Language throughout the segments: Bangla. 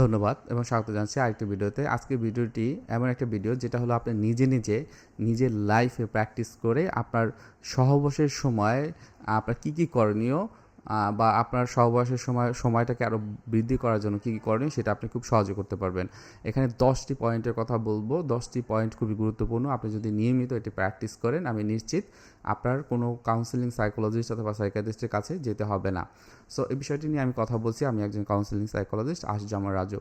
ধন্যবাদ এবং স্বাগত জানাচ্ছি আরেকটি ভিডিওতে। আজকের ভিডিওটি এমন একটা ভিডিও যেটা হলো আপনি নিজে নিজে নিজের লাইফে প্র্যাকটিস করে আপনার সহবাসের সময় আপনার কী কী করণীয় বা আপনার সহবাসের সময়, সময়টাকে আরও বৃদ্ধি করার জন্য কী কী করণীয় সেটা আপনি খুব সহজে করতে পারবেন। এখানে দশটি পয়েন্টের কথা বলব। দশটি পয়েন্ট খুবই গুরুত্বপূর্ণ। আপনি যদি নিয়মিত এটি প্র্যাকটিস করেন, আমি নিশ্চিত আপনার কোনো কাউন্সিলিং সাইকোলজিস্ট অথবা সাইকাটিস্টের কাছে যেতে হবে না। সো এই বিষয়টি নিয়ে আমি কথা বলছি। আমি একজন কাউন্সিলিং সাইকোলজিস্ট আশজামা রাজু।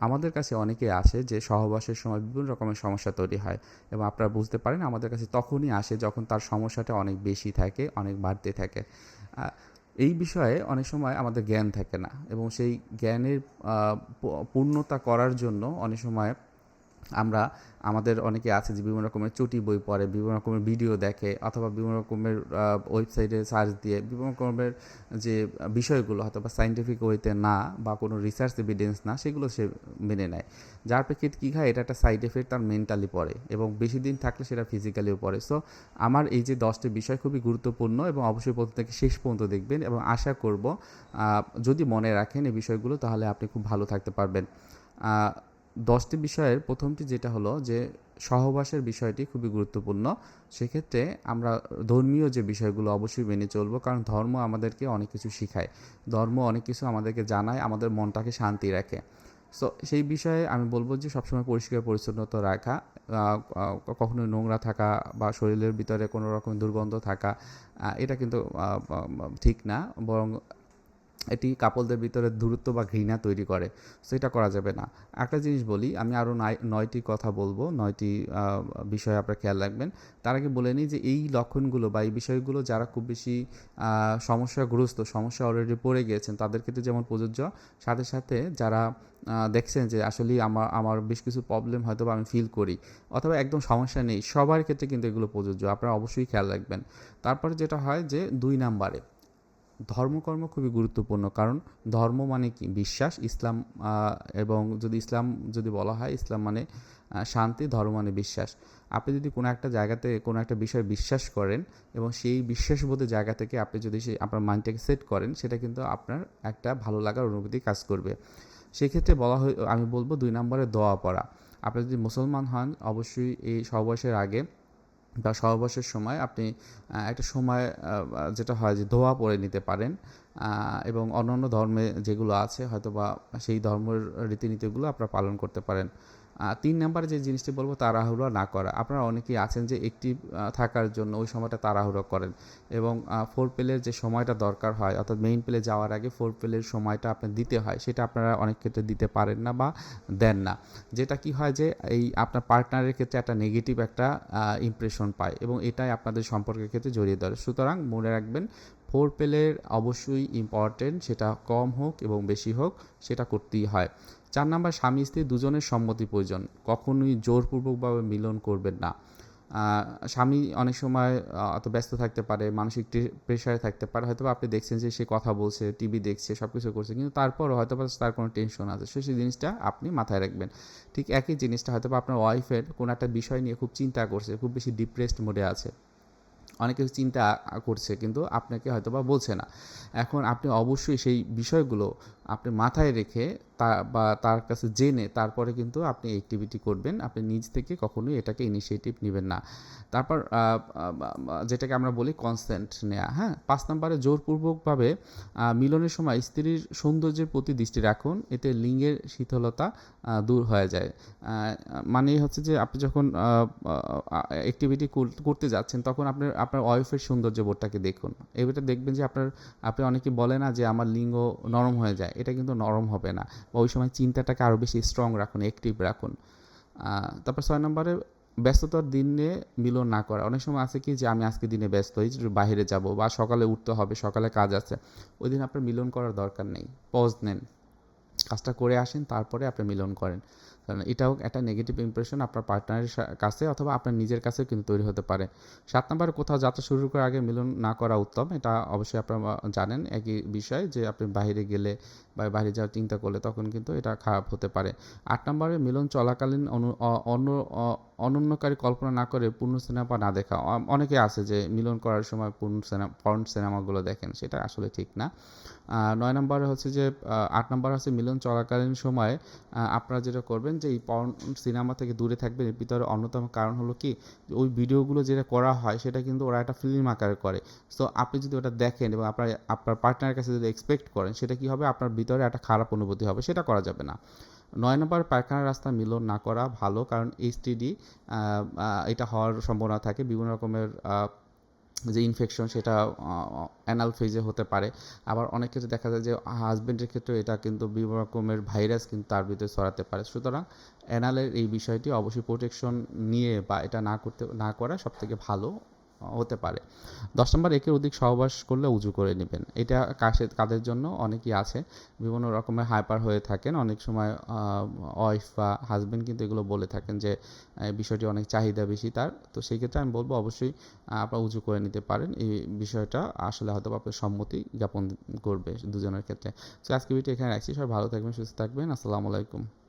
আমাদের কাছে অনেকে আসে যে সহবাসের সময় বিভিন্ন রকমের সমস্যা তৈরি হয় এবং আপনারা বুঝতে পারেন আমাদের কাছে তখনই আসে যখন তার সমস্যাটা অনেক বেশি থাকে, অনেক বাড়তে থাকে। এই বিষয়ে অনেক সময় আমাদের জ্ঞান থাকে না এবং সেই জ্ঞানের পূর্ণতা করার জন্য অনেক সময় আমরা, আমাদের অনেকে আছে যে বিভিন্ন রকমের চটি বই পড়ে, বিভিন্ন রকমের ভিডিও দেখে, অথবা বিভিন্ন রকমের ওয়েবসাইটে সার্চ দিয়ে বিভিন্ন রকমের যে বিষয়গুলো হয়তো বা সাইন্টিফিক ওয়েতে না বা কোনো রিসার্চ এভিডেন্স না, সেগুলো সে মেনে নেয়। যার প্রেক্ষিতে কী হয়, এটা একটা সাইড এফেক্ট তার মেন্টালি পড়ে এবং বেশি দিন থাকলে সেটা ফিজিক্যালিও পড়ে। সো আমার এই যে দশটি বিষয় খুবই গুরুত্বপূর্ণ এবং অবশ্যই প্রথম থেকে শেষ পর্যন্ত দেখবেন এবং আশা করব যদি মনে রাখেন এই বিষয়গুলো, তাহলে আপনি খুব ভালো থাকতে পারবেন। দশটি বিষয়ের প্রথমটি যেটা হলো যে সহবাসের বিষয়টি খুবই গুরুত্বপূর্ণ। সেক্ষেত্রে আমরা ধর্মীয় যে বিষয়গুলো অবশ্যই মেনে চলবো, কারণ ধর্ম আমাদেরকে অনেক কিছু শেখায়। ধর্ম অনেক কিছু আমাদেরকে জানায়, আমাদের মনটাকে শান্তি রাখে। সো সেই বিষয়ে আমি বলব যে সবসময় পরিষ্কার, পরিচ্ছন্নতা রাখা কখনো নোংরা থাকা বা শরীরের ভিতরে কোনো রকম দুর্গন্ধ থাকা এটা কিন্তু ঠিক না। বরং এটি কাপলদের ভিতরে দূরত্ব বা ঘৃণা তৈরি করে, সেটা করা যাবে না। একটা জিনিস বলি, আমি আরও নয়টি কথা বলব, নয়টি বিষয় আপনারা খেয়াল রাখবেন। তার আগে বলে নিই যে এই লক্ষণগুলো বা এই বিষয়গুলো যারা খুব বেশি সমস্যাগ্রস্ত, সমস্যা অলরেডি পড়ে গিয়েছেন, তাদের ক্ষেত্রে যেমন প্রযোজ্য, সাথে সাথে যারা দেখছেন যে আসলে আমার আমার বেশ কিছু প্রবলেম হয়তো আমি ফিল করি, অথবা একদম সমস্যা নেই, সবার ক্ষেত্রে কিন্তু এগুলো প্রযোজ্য, আপনারা অবশ্যই খেয়াল রাখবেন। তারপরে যেটা হয় যে দুই নাম্বারে ধর্মকর্ম খুবই গুরুত্বপূর্ণ। কারণ ধর্ম মানে কি? বিশ্বাস, ইসলাম এবং যদি ইসলাম যদি বলা হয়, ইসলাম মানে শান্তি, ধর্ম মানে বিশ্বাস। আপনি যদি কোনো একটা জায়গাতে কোনো একটা বিষয়ে বিশ্বাস করেন এবং সেই বিশ্বাসবোধের জায়গা থেকে আপনি যদি সেই আপনার মাইন্ডটাকে সেট করেন, সেটা কিন্তু আপনার একটা ভালো লাগার অনুভূতি কাজ করবে। সেক্ষেত্রে বলা হয়, আমি বলব দুই নম্বরে দোয়া পড়া। আপনি যদি মুসলমান হন, অবশ্যই এই সহবাসের আগে বা সহবাসের সময় আপনি একটা সময় যেটা হয় যে ধোয়া পরে নিতে পারেন এবং অন্যান্য ধর্মে যেগুলো আছে হয়তো বা সেই ধর্মের রীতিনীতিগুলো আপনারা পালন করতে পারেন। তিন নাম্বারে যে জিনিসটি বলব, তাড়াহুড়ো না করা। আপনারা অনেকেই আছেন যে একটি থাকার জন্য ওই সময়টা তাড়াহুড়ো করেন এবং ফোর পেলের যে সময়টা দরকার হয়, অর্থাৎ মেইন পেলে যাওয়ার আগে ফোর পেলের সময়টা আপনার দিতে হয়, সেটা আপনারা অনেক ক্ষেত্রে দিতে পারেন না বা দেন না। যেটা কি হয় যে, এই আপনার পার্টনারের ক্ষেত্রে একটা নেগেটিভ একটা ইমপ্রেশন পায় এবং এটাই আপনাদের সম্পর্কের ক্ষেত্রে জড়িয়ে ধরে। সুতরাং মনে রাখবেন ফোর পেলের অবশ্যই ইম্পর্টেন্ট সেটা কম হোক এবং বেশি হোক, সেটা করতেই হয়। চার নাম্বার, স্বামী স্ত্রী দুজনের সম্মতি প্রয়োজন, কখনোই জোরপূর্বকভাবে মিলন করবেন না। স্বামী অনেক সময় অত ব্যস্ত থাকতে পারে, মানসিক প্রেশারে থাকতে পারে হয়তো আপনি দেখছেন যে সে কথা বলছে টিভি দেখছে সব কিছু করছে, কিন্তু তারপরও হয়তো তার কোনো টেনশন আছে। সে সেই জিনিসটা আপনি মাথায় রাখবেন। ঠিক একই জিনিসটা হয়তো বা আপনার ওয়াইফের কোনো একটা বিষয় নিয়ে খুব চিন্তা করছে, খুব বেশি ডিপ্রেসড মোডে আছে। অনেক চিন্তা করছে কিন্তু আপনাকে হয়তো বা বলছে না। এখন আপনি অবশ্যই সেই বিষয়গুলো আপনি মাথায় রেখে তা বা তার কাছে জেনে তারপরে কিন্তু আপনি অ্যাক্টিভিটি করবেন। আপনি নিজ থেকে কখনোই এটাকে ইনিশিয়েটিভ নেবেন না। তারপর যেটাকে আমরা বলি কনসেন্ট নেয়া হ্যাঁ? পাঁচ নম্বরে জোরপূর্বকভাবে মিলনের সময় স্ত্রীর সৌন্দর্যের প্রতি দৃষ্টি রাখুন। এতে লিঙ্গের শীতলতা দূর হয়ে যায়। মানে হচ্ছে যে আপনি যখন অ্যাক্টিভিটি করতে যাচ্ছেন তখন আপনার আপনার ওয়াইফের সৌন্দর্য বোধটাকে দেখুন। এবারে দেখবেন যে আপনার, আপনি অনেকে বলে না যে আমার লিঙ্গ নরম হয়ে যায়। এটা কিন্তু নরম হবে না বা ওই সময় চিন্তাটাকে আরও বেশি স্ট্রং রাখুন অ্যাক্টিভ রাখুন। তারপর ছয় নম্বরে ব্যস্ততার দিনে মিলন না করা। অনেক সময় আছে কি যে আমি আজকে দিনে ব্যস্ত হই বাইরে যাব বা সকালে উঠতে হবে, সকালে কাজ আছে, ওই দিন আপনার মিলন করার দরকার নেই। পজ নেন। কাজটা করে আসেন, তারপরে আপনি মিলন করেন। কারণ এটাও একটা নেগেটিভ ইমপ্রেশন আপনার পার্টনারের কাছে অথবা আপনার নিজের কাছেও কিন্তু তৈরি হতে পারে। সাত নম্বর, কোথাও যাত্রা শুরু করার আগে মিলন না করা উত্তম। এটা অবশ্যই আপনারা জানেন একই বিষয় যে আপনি বাইরে গেলে বা বাইরে যাওয়ার চিন্তা করলে তখন কিন্তু এটা খারাপ হতে পারে। আট নম্বরে, মিলন চলাকালীন অনু- অন্য অনন্যকারী কল্পনা না করে পূর্ণ সিনেমা না দেখা। অনেকে আছে যে মিলন করার সময় পূর্ণ সিনেমা পর্ন সিনেমাগুলো দেখেন, সেটা আসলে ঠিক না। নয় নম্বরে হচ্ছে যে আট নম্বর হচ্ছে মিলন চলাকালীন সময়ে আপনারা যেটা করবেন যে এই পর্ন সিনেমা থেকে দূরে থাকবেন, এর ভিতরে অন্যতম কারণ হলো কি, ওই ভিডিওগুলো যেটা করা হয়, সেটা কিন্তু ওরা একটা ফিল্ম আকারে করে। সো আপনি যদি ওটা দেখেন এবং আপনার আপনার পার্টনারের কাছে যদি এক্সপেক্ট করেন, সেটা কি হবে? আপনার ভিতরে একটা খারাপ অনুভূতি হবে, সেটা করা যাবে না। নয় নম্বর পায়খানার রাস্তা মিলন না করা ভালো, কারণ এইচটিডি এটা হওয়ার সম্ভাবনা থাকে। বিভিন্ন রকমের যে ইনফেকশন সেটা অ্যানাল ফেজে হতে পারে। আবার অনেক ক্ষেত্রে দেখা যায় যে হাজবেন্ডের ক্ষেত্রে এটা কিন্তু বিভিন্ন রকমের ভাইরাস কিন্তু তার ভিতরে ছড়াতে পারে। সুতরাং অ্যানালের এই বিষয়টি অবশ্যই প্রোটেকশন নিয়ে বা এটা না করতে, না করা সব থেকে ভালো। হতে পারে। দশ নম্বর, একের অধিক সহবাস করলে উজু করে নেবেন। এটা কাশে কাদের জন্য? অনেকেই আছে। বিভিন্ন রকমের হাইপার হয়ে থাকেন। অনেক সময় ওয়াইফ বা হাজবেন্ড কিন্তু এগুলো বলে থাকেন যে বিষয়টি অনেক চাহিদা বেশি তার। তো সেই ক্ষেত্রে আমি বলব, অবশ্যই আপনারা উজু করে নিতে পারেন। এই বিষয়টা আসলে হয়তো আপনার সম্মতি জ্ঞাপন করবে দুজনের ক্ষেত্রে। তো আজকে ভিডিও এখানে রাখছি। সবাই ভালো থাকবেন, সুস্থ থাকবেন। আসসালামু আলাইকুম।